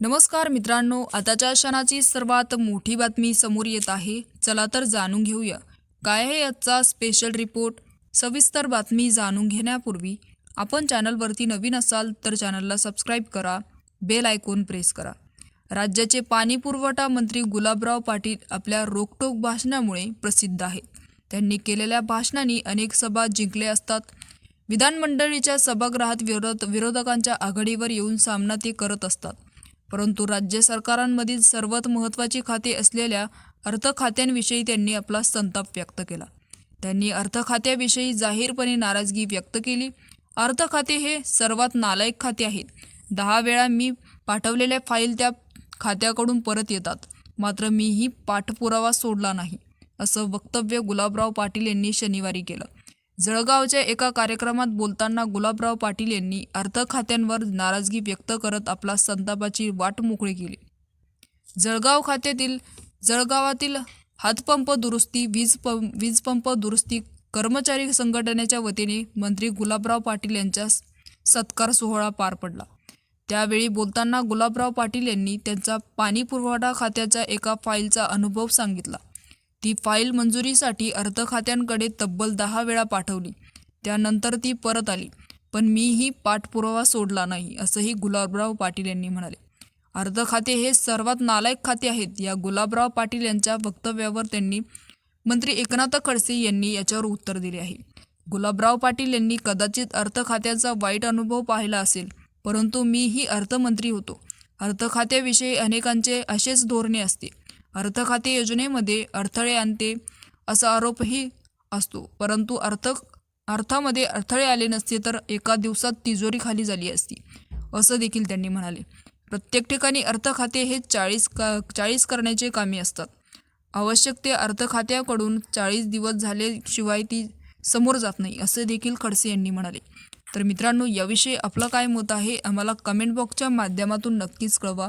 नमस्कार मित्रांनो आताच्या क्षणाची सर्वात मोठी बातमी समोर येत आहे. चला तर जाणून घेऊया. काय आहे आजचा स्पेशल रिपोर्ट सविस्तर बातमी जाणून घेण्यापूर्वी आपण चॅनलवरती नवीन असाल तर चॅनलला सबस्क्राईब करा बेल आयकॉन प्रेस करा. राज्याचे पाणी पुरवठा मंत्री गुलाबराव पाटील आपल्या रोकटोक भाषणामुळे प्रसिद्ध आहेत. त्यांनी केलेल्या भाषणांनी अनेक सभा जिंकले असतात. विधानमंडळीच्या सभागृहात विरोध विरोधकांच्या आघाडीवर येऊन सामना ते करत असतात. परंतु राज्य सरकारांमधील सर्वात महत्त्वाची खाते असलेल्या अर्थ खात्यांविषयी त्यांनी आपला संताप व्यक्त केला. त्यांनी अर्थ खात्याविषयी जाहीरपणे नाराजगी व्यक्त केली. अर्थ खाते हे सर्वात नालायक खाते आहेत. दहा वेळा मी पाठवलेल्या फाईल त्या खात्याकडून परत येतात. मात्र मीही पाठपुरावा सोडला नाही असं वक्तव्य गुलाबराव पाटील यांनी शनिवारी केलं. जळगावच्या एका कार्यक्रमात बोलताना गुलाबराव पाटील यांनी अर्थ खात्यांवर नाराजगी व्यक्त करत आपला संतापाची वाट मोकळी केली. जळगाव खात्यातील जळगावातील हातपंप दुरुस्ती वीज पंप वीजपंप दुरुस्ती कर्मचारी संघटनेच्या वतीने मंत्री गुलाबराव पाटील यांच्या सत्कार सोहळा पार पडला. त्यावेळी बोलताना गुलाबराव पाटील यांनी त्यांचा पाणी पुरवठा खात्याच्या एका फाईलचा अनुभव सांगितला. ती फाईल मंजुरीसाठी अर्थ खात्यांकडे तब्बल दहा वेळा पाठवली. त्यानंतर ती परत आली. पण मीही पाठपुरावा सोडला नाही असंही गुलाबराव पाटील यांनी म्हणाले. अर्थखाते हे सर्वात नालायक खाते आहेत या गुलाबराव पाटील यांच्या वक्तव्यावर त्यांनी मंत्री एकनाथ खडसे यांनी याच्यावर उत्तर दिले आहे. गुलाबराव पाटील यांनी कदाचित अर्थ खात्याचा वाईट अनुभव पाहिला असेल परंतु मीही अर्थमंत्री होतो. अर्थ खात्याविषयी अनेकांचे असेच धोरणे असते. अर्थ खाते योजनेमध्ये अडथळे आणते असा आरोपही असतो. परंतु अर्थ अर्थामध्ये अडथळे आले नसते तर एका दिवसात तिजोरी खाली झाली असती असं देखील त्यांनी म्हणाले. प्रत्येक ठिकाणी अर्थ खाते हे चाळीस का चाळीस करण्याचे कामे असतात. आवश्यक ते अर्थ खात्याकडून चाळीस दिवस झाल्याशिवाय ती समोर जात नाही असे देखील खडसे यांनी म्हणाले. तर मित्रांनो याविषयी आपलं काय मत आहे? आम्हाला कमेंट बॉक्सच्या माध्यमातून नक्कीच कळवा.